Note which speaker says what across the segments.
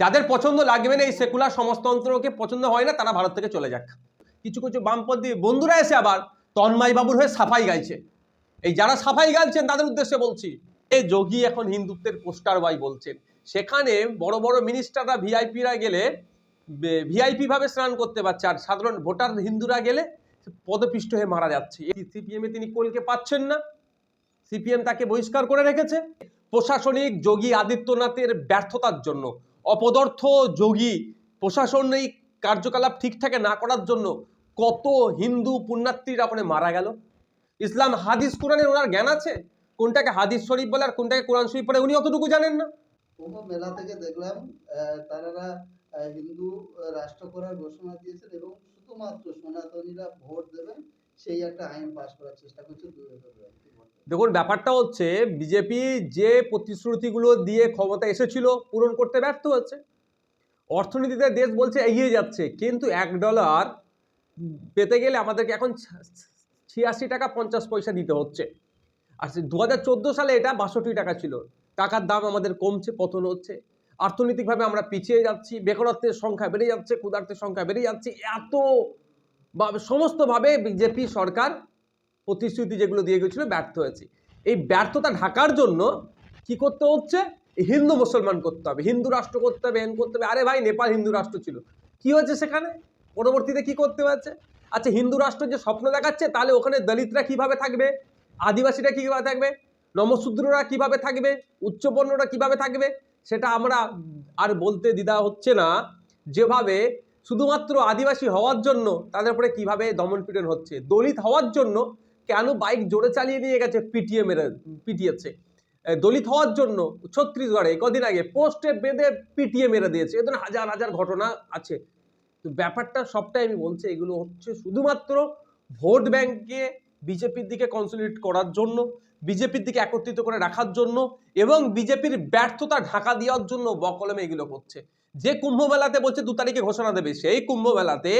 Speaker 1: যাদের পছন্দ লাগবে না এই সেকুলার সমাজতন্ত্রকে পছন্দ হয় না, তারা ভারত থেকে চলে যাক। কিছু কিছু বামপন্থী বন্ধুরা এসে আবার তন্ময় বাবুর হয়ে সাফাই গাইছে। এই যারা সাফাই গাইছেন, তাদের উদ্দেশ্যে বলছি এই যোগী এখন হিন্দুত্বের পোস্টার বাই বলছেন। সেখানে বড় বড় মিনিস্টাররা ভিআইপিরা গেলে ভিআইপি ভাবে স্নান করতে পারছে, আর সাধারণ ভোটার হিন্দুরা গেলে পদপিষ্ট হয়ে মারা যাচ্ছে। সিপিএম এ তিনি কোলকে পাচ্ছেন না। সিপিএম তাকে বহিষ্কার করে রেখেছে। প্রশাসনিক যোগী আদিত্যনাথের ব্যর্থতার জন্য অপদার্থ যোগী প্রশাসনিক কার্যকলাপ ঠিকঠাকে না করার জন্য কত হিন্দু পুণ্যার্থীরা ওখানে মারা গেল? ইসলাম হাদিস কোরআনের ওনার জ্ঞান আছে? কোনটাকে হাদিস শরীফ বলে আর কোনটাকে কোরআন শরীফ বলে উনি অতটুকু জানেন না?
Speaker 2: মেলা থেকে দেখলাম তারা হিন্দু রাষ্ট্র করার ঘোষণা দিয়েছেন এবং শুধুমাত্র সনাতনীরা ভোট দেবেন সেই একটা আইন পাশ করার চেষ্টা করছে
Speaker 1: দেখুন, ব্যাপারটা হচ্ছে বিজেপি যে প্রতিশ্রুতিগুলো দিয়ে ক্ষমতা এসেছিল, পূরণ করতে ব্যর্থ হচ্ছে। অর্থনীতিতে দেশ বলছে এগিয়ে যাচ্ছে, কিন্তু এক ডলার পেতে গেলে আমাদেরকে এখন ছিয়াশি টাকা পঞ্চাশ পয়সা দিতে হচ্ছে। আর দু হাজার চোদ্দ সালে এটা বাষট্টি টাকা ছিল। টাকার দাম আমাদের কমছে, পতন হচ্ছে। অর্থনৈতিকভাবে আমরা পিছিয়ে যাচ্ছি, বেকারত্বের সংখ্যা বেড়ে যাচ্ছে, ক্ষুধার্তের সংখ্যা বেড়ে যাচ্ছে। এত বা সমস্তভাবে বিজেপি সরকার প্রতিশ্রুতি যেগুলো দিয়ে গেছিল, ব্যর্থ হয়েছে। এই ব্যর্থতা ঢাকার জন্য কি করতে হচ্ছে? হিন্দু মুসলমান করতে হবে, হিন্দু রাষ্ট্র করতে হবে, এন করতে হবে। আরে ভাই, নেপাল হিন্দু রাষ্ট্র ছিল। কি হয়েছে সেখানে? পরবর্তীতে কি করতে হয়েছে? আচ্ছা হিন্দু রাষ্ট্র যে স্বপ্ন দেখাচ্ছে, তাহলে ওখানে দলিতরা কীভাবে থাকবে? আদিবাসীরা কীভাবে থাকবে? নমশূদ্ররা কীভাবে থাকবে? উচ্চবর্ণরা কীভাবে থাকবে? সেটা আমরা আর বলতে দ্বিধা হচ্ছে না। যেভাবে শুধুমাত্র আদিবাসী হওয়ার জন্য তাদের উপরে কীভাবে দমনপীড়ন হচ্ছে? দলিত হওয়ার জন্য কেন বাইক জোরে চালিয়ে নিয়ে গেছে পিটিএ মেরে পিটিয়েছে দলিত হওয়ার জন্য ছত্তিশগড়ে কদিন আগে পোস্টে বেঁধে পিটিএ মেরে দিয়েছে। এ ধরনের হাজার হাজার ঘটনা আছে। তো ব্যাপারটা সবটাই আমি বলছি, এগুলো হচ্ছে শুধুমাত্র ভোট ব্যাংকে বিজেপির দিকে কনসলিডেট করার জন্য, বিজেপির দিকে একত্রিত করে রাখার জন্য এবং বিজেপির ব্যর্থতা ঢাকা দেওয়ার জন্য বকলমে এগুলো করছে যে কুম্ভ মেলাতে বলছে দু তারিখে ঘোষণা দেবে, সেই কুম্ভ মেলাতে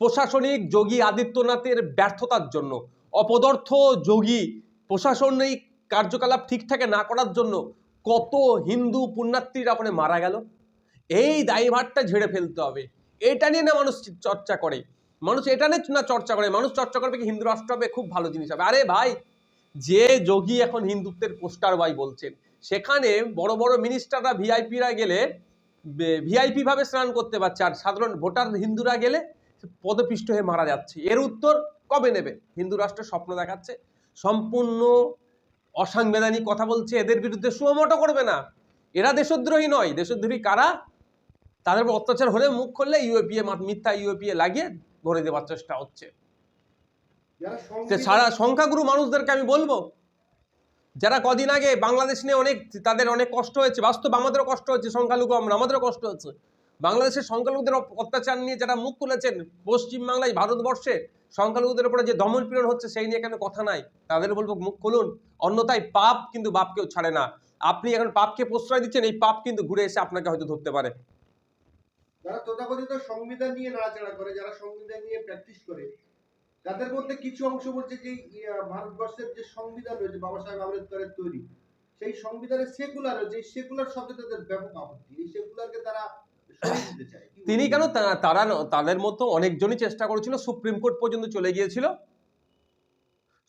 Speaker 1: প্রশাসনিক যোগী আদিত্যনাথের ব্যর্থতার জন্য, অপদর্থ যোগী প্রশাসনিক কার্যকলাপ ঠিকঠাকে না করার জন্য কত হিন্দু পুণ্যার্থীরা ওখানে মারা গেল? এই দায়ভারটা ঝেড়ে ফেলতে হবে। এটা নিয়ে না মানুষ চর্চা করে। মানুষ এটা নিয়ে না চর্চা করে। মানুষ চর্চা করবে কি হিন্দু রাষ্ট্র হবে? খুব ভালো জিনিস হবে। আরে ভাই, যে যোগী এখন হিন্দুত্বের পোস্টার বাই বলছেন, সেখানে বড় বড় মিনিস্টাররা ভিআইপিরা গেলে ভিআইপি ভাবে স্নান করতে পারছে। আর সাধারণ ভোটার হিন্দুরা গেলে পদপিষ্ট হয়ে মারা যাচ্ছে। এর উত্তর কবে নেবে? হিন্দু রাষ্ট্রের স্বপ্ন দেখাচ্ছে। সম্পূর্ণ অসাংবিধানিক কথা বলছে। এদের বিরুদ্ধে সুমোটো করবে না। এরা দেশদ্রোহী নয়। দেশদ্রোহী কারা? তাদের উপর অত্যাচার হলে মুখ খুললে ইউএপিএ মিথ্যা ইউএপিএ লাগিয়ে ভরে দেওয়ার চেষ্টা হচ্ছে। যে সারা সংখ্যাগুরু মানুষদেরকে আমি বলব যারা কদিন আগে বাংলাদেশ নিয়ে অনেক, তাদের অনেক কষ্ট হয়েছে, বাস্তব আমাদেরও কষ্ট হচ্ছে, সংখ্যালঘু আমরা, আমাদেরও কষ্ট হচ্ছে। বাংলাদেশের সংখ্যালঘুদের অত্যাচার নিয়ে যারা মুখ খুলেছেন পশ্চিমবাংলায়, ভারতবর্ষে, সংখ্যালঘুদের উপরে যে দমন পীড়ন হচ্ছে সেই নিয়ে কেন কথা নাই? তাদের বলব, মুখ খুলুন। অন্যথায় পাপ কিন্তু বাপকেও ছাড়ে না। আপনি এখন পাপকে প্রশ্রয় দিচ্ছেন, এই পাপ কিন্তু ঘুরে এসে আপনাকে হয়তো ধরতে পারে।
Speaker 3: যারা তথাকথিত সংবিধান নিয়ে নাড়াচাড়া করে, যারা সংবিধান নিয়ে প্র্যাকটিস করে তাদের মধ্যে কিছু অংশ বলছে যে ভারতবর্ষের যে সংবিধান রয়েছে বাবা সাহেব আম্বেদকরের তৈরি সেই সংবিধানের সেকুলার রয়েছে এই সেকুলার শব্দে তাদের ব্যাপক আপত্তি। এই সেকুলারকে তারা
Speaker 1: তিনি কেন তারা তাদের মতো অনেকজনই চেষ্টা করেছিল সুপ্রিম কোর্ট পর্যন্ত চলে গিয়েছিল।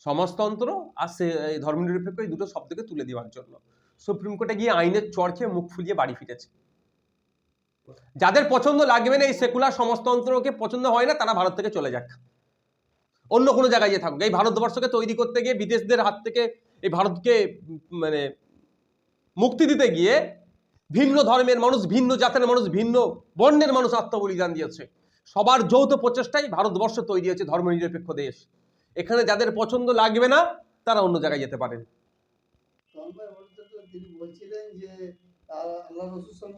Speaker 1: সমাজতন্ত্র আর সে ধর্মনিরপেক্ষ এই দুটো শব্দকে তুলে দেওয়ার জন্য। সুপ্রিম কোর্টে গিয়ে আইনের চর খেয়ে মুখ ফুলিয়ে বাড়ি ফিরেছে। যাদের পছন্দ লাগবে না এই সেকুলার সমাজতন্ত্রকে পছন্দ হয় না তারা ভারত থেকে চলে যাক। অন্য কোনো জায়গায় গিয়ে থাকুক। এই ভারতবর্ষকে তৈরি করতে গিয়ে বিদেশদের হাত থেকে এই ভারতকে মানে মুক্তি দিতে গিয়ে ভিন্ন ধর্মের মানুষ, ভিন্ন জাতের মানুষ, ভিন্ন বর্ণের মানুষ আত্মবলিদান দিয়েছে। সবার যৌথ প্রচেষ্টাই ভারতবর্ষ তৈরি হয়েছে ধর্মনিরপেক্ষ দেশ। এখানে যাদের পছন্দ লাগবে না, তারা অন্য জায়গায় যেতে পারেন।
Speaker 2: তিনি বলছিলেন যে আল্লাহ রসুল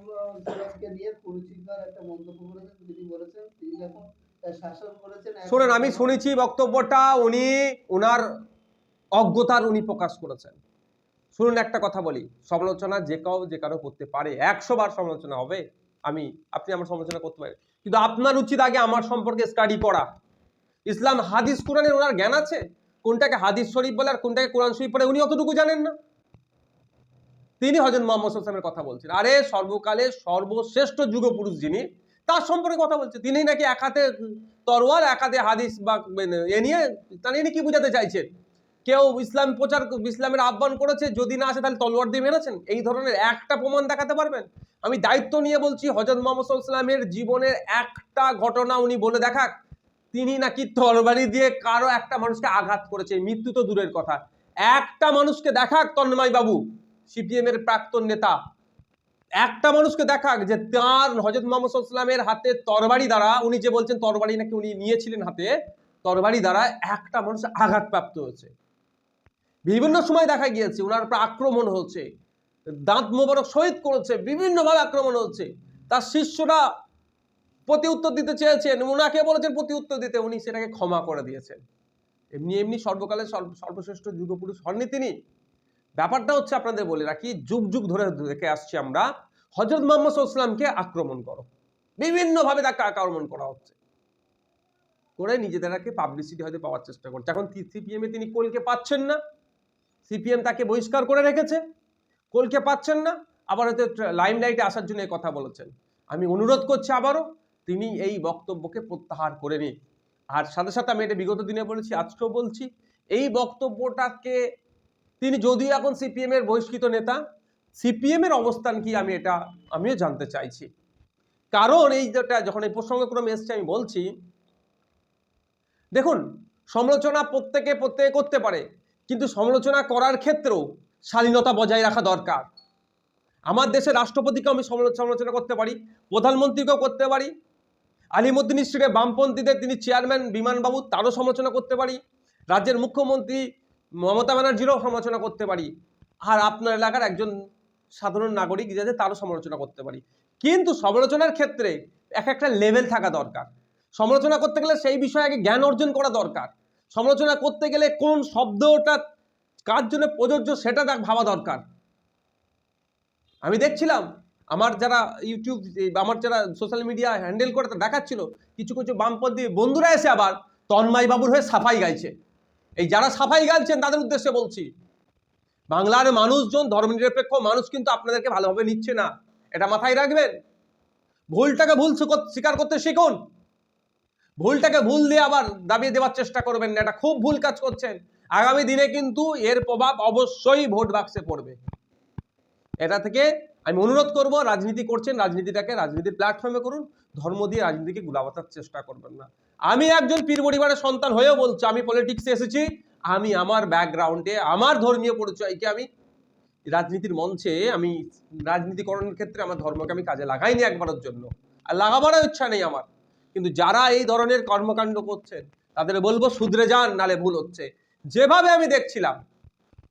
Speaker 2: নিয়ে কুরুচিকর একটা মন্তব্য করেছেন। তিনি বলেছেন, তিনি
Speaker 1: শোনেন, আমি শুনেছি বক্তব্যটা, উনি ওনার অজ্ঞতার উনি প্রকাশ করেছেন। শুনুন, একটা কথা বলি। সমালোচনা যে কেউ যে কারও করতে পারে। একশো বার সমালোচনা হবে। আমি আপনি আমার সমালোচনা করতে পারেন। কিন্তু আপনার উচিত আগে আমার সম্পর্কে স্টাডি পড়া ইসলাম হাদিস কোরআনের ওনার জ্ঞান আছে? কোনটাকে হাদিস শরীফ বলে আর কোনটাকে কোরআন শরীফ বলে উনি অতটুকু জানেন না। তিনি হজরত মোহাম্মদ হোসেনের কথা বলছেন। আরে সর্বকালে সর্বশ্রেষ্ঠ যুগপুরুষ যিনি তার সম্পর্কে কথা বলছে। তিনি নাকি এক হাতে তরোয়াল, এক হাতে হাদিস বা মানে এ নিয়ে তাহলে ইনি কি বোঝাতে চাইছেন কেউ ইসলাম প্রচার, ইসলামের আহ্বান করেছে, যদি না আসে তাহলে তলোয়ার দিয়ে মেরেছেন? এই ধরনের একটা প্রমাণ দেখাতে পারবেন? আমি দায়িত্ব নিয়ে বলছি, হজরত মোহাম্মদ ইসলামের জীবনের একটা ঘটনা উনি বলে দেখাক। তিনি নাকি তরবারি দিয়ে কারও একটা মানুষকে আঘাত করেছে। মৃত্যু তো দূরের কথা। একটা মানুষকে দেখাক তন্ময় বাবু সিপিএম এর প্রাক্তন নেতা। একটা মানুষকে দেখাক যে তার হজরত মোহাম্মদ ইসলামের হাতে তরবারি দ্বারা, উনি যে বলছেন তরবারি নাকি উনি নিয়েছিলেন হাতে, তরবারি দ্বারা একটা মানুষ আঘাতপ্রাপ্ত হয়েছে। বিভিন্ন সময় দেখা গিয়েছে ওনার উপর আক্রমণ হচ্ছে, দাঁত মোবারক শহীদ করেছে, বিভিন্নভাবে আক্রমণ হচ্ছে। তার শিষ্যরা প্রতি উত্তর দিতে চেয়েছেন ওনাকে বলেছেন প্রতি উত্তর দিতে, উনি সেটাকে ক্ষমা করে দিয়েছেন। এমনি এমনি সর্বকালের সর্বশ্রেষ্ঠ যুগপুরুষ হননি তিনি। ব্যাপারটা হচ্ছে আপনাদের বলে রাখি, যুগ যুগ ধরে দেখে আসছি আমরা হজরত মোহাম্মদ ইসলামকে আক্রমণ করো। বিভিন্নভাবে তাকে আক্রমণ করা হচ্ছে। করে নিজেদেরকে পাবলিসিটি হয়তো পাওয়ার চেষ্টা করছে। এখন সিপিএম তিনি কোলকে পাচ্ছেন না। সিপিএম তাকে বহিষ্কার করে রেখেছে। কোলকে পাচ্ছেন না। আবার হয়তো লাইমলাইটে আসার জন্য কথা বলেছেন। আমি অনুরোধ করছি আবারও, তিনি এই বক্তব্যকে প্রত্যাহার করে নিন। আর সাথে সাথে আমি এটা বিগত দিনে বলেছি, আজকেও বলছি, এই বক্তব্যটাকে তিনি যদিও এখন সিপিএম এর বহিষ্কৃত নেতা সিপিএম এর অবস্থান কি আমি এটা আমিও জানতে চাইছি। কারণ এই যেটা যখন এই প্রসঙ্গক্রমে এসছে, আমি বলছি, দেখুন, সমালোচনা প্রত্যেকে প্রত্যেকে করতে পারে, কিন্তু সমালোচনা করার ক্ষেত্রেও স্বাধীনতা বজায় রাখা দরকার। আমার দেশের রাষ্ট্রপতিকেও আমি সমালোচনা করতে পারি, প্রধানমন্ত্রীকেও করতে পারি, আলিমুদ্দিন স্ট্রিটে বামপন্থীদের, তিনি চেয়ারম্যান বিমানবাবু, তারও সমালোচনা করতে পারি, রাজ্যের মুখ্যমন্ত্রী মমতা ব্যানার্জিরও সমালোচনা করতে পারি। আর আপনার এলাকার একজন সাধারণ নাগরিক যাতে তারও সমালোচনা করতে পারি। কিন্তু সমালোচনার ক্ষেত্রে এক একটা লেভেল থাকা দরকার। সমালোচনা করতে গেলে সেই বিষয়ে আগে জ্ঞান অর্জন করা দরকার। সমালোচনা করতে গেলে কোন শব্দটা কার জন্য প্রযোজ্য সেটা দেখ, ভাবা দরকার। আমি দেখছিলাম, আমার যারা ইউটিউব, আমার যারা সোশ্যাল মিডিয়া হ্যান্ডেল করে তা দেখাচ্ছিল, কিছু কিছু বামপন্থী বন্ধুরা এসে আবার তন্ময় বাবুর হয়ে সাফাই গাইছে। এই যারা সাফাই গাইছেন তাদের উদ্দেশ্যে বলছি, বাংলার মানুষজন ধর্মনিরপেক্ষ মানুষ কিন্তু আপনাদেরকে ভালোভাবে নিচ্ছে না। এটা মাথায় রাখবেন। ভুলটাকে ভুল স্বীকার- করতে শিখুন। ভুলটাকে ভুল দিয়ে আবার দাবিয়ে দেওয়ার চেষ্টা করবেন না। এটা খুব ভুল কাজ করছেন। আগামী দিনে কিন্তু এর প্রভাব অবশ্যই ভোট বাক্সে পড়বে। এটা থেকে আমি অনুরোধ করব, রাজনীতি করছেন, রাজনীতিটাকে, রাজনীতির প্ল্যাটফর্মে করুন। ধর্ম দিয়ে রাজনীতিকে গুলাবাতার চেষ্টা করবেন না। আমি একজন পীর পরিবারের সন্তান হয়েও বলছি, আমি পলিটিক্সে এসেছি, আমি আমার ব্যাকগ্রাউন্ডে আমার ধর্মীয় পরিচয়কে আমি রাজনীতির মঞ্চে, আমি রাজনীতিকরণের ক্ষেত্রে আমার ধর্মকে আমি কাজে লাগাইনি একবারের জন্য। আর লাগাবারও ইচ্ছা নেই আমার। কিন্তু যারা এই ধরনের কর্মকাণ্ড করছেন, তাদের বলব শুধরে যান, নালে ভুল হচ্ছে। যেভাবে আমি দেখছিলাম,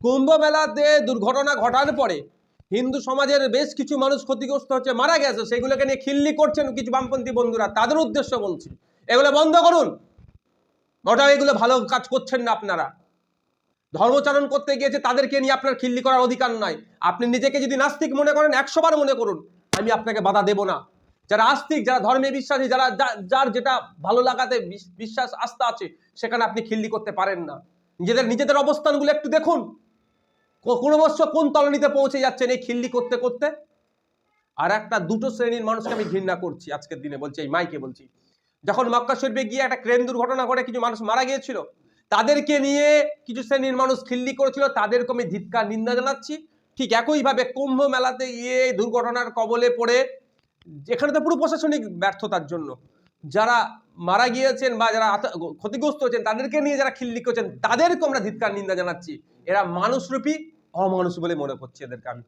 Speaker 1: কুম্ভ মেলাতে দুর্ঘটনা ঘটার পরে হিন্দু সমাজের বেশ কিছু মানুষ ক্ষতিগ্রস্ত হচ্ছে, মারা গেছে, সেগুলোকে নিয়ে খিল্লি করছেন কিছু বামপন্থী বন্ধুরা, তাদের উদ্দেশ্য বলছি। এগুলো বন্ধ করুন। মোটাও এগুলো ভালো কাজ করছেন না আপনারা। ধর্মচারণ করতে গিয়েছে, তাদেরকে নিয়ে আপনার খিল্লি করার অধিকার নাই। আপনি নিজেকে যদি নাস্তিক মনে করেন, একশো বার মনে করুন, আমি আপনাকে বাধা দেব না। যারা আস্তিক, যারা ধর্মে বিশ্বাসী, যারা যার যেটা ভালো লাগাতে বিশ- বিশ্বাস, আস্থা আছে, সেখানে আপনি খিল্লি করতে পারেন না। নিজেদের নিজেদের অবস্থানগুলো একটু দেখুন। ক্রমশ কোন তলনিতে পৌঁছে যাচ্ছেন এই খিল্লি করতে করতে? আর একটা দুটো শ্রেণির মানুষকে আমি ঘৃণা করছি আজকের দিনে, বলছি এই মাইকে বলছি। যখন মক্কা শরীফে গিয়ে একটা ক্রেন দুর্ঘটনা ঘটে, কিছু মানুষ মারা গিয়েছিল, তাদেরকে নিয়ে কিছু শ্রেণির মানুষ খিল্লি করেছিল, তাদেরকে আমি ধিৎকার নিন্দা জানাচ্ছি। ঠিক একইভাবে কুম্ভ মেলাতে গিয়ে দুর্ঘটনার কবলে পড়ে, এখানে তো পুরো প্রশাসনিক ব্যর্থতার জন্য। যারা মারা গিয়েছেন বা যারা ক্ষতিগ্রস্ত হয়েছেন, তাদেরকে নিয়ে যারা খিল্লি করছেন, তাদেরকে আমরা ধিৎকার নিন্দা জানাচ্ছি। এরা মানুষরূপী, অমানুষ বলে মনে করছি এদেরকে আমি।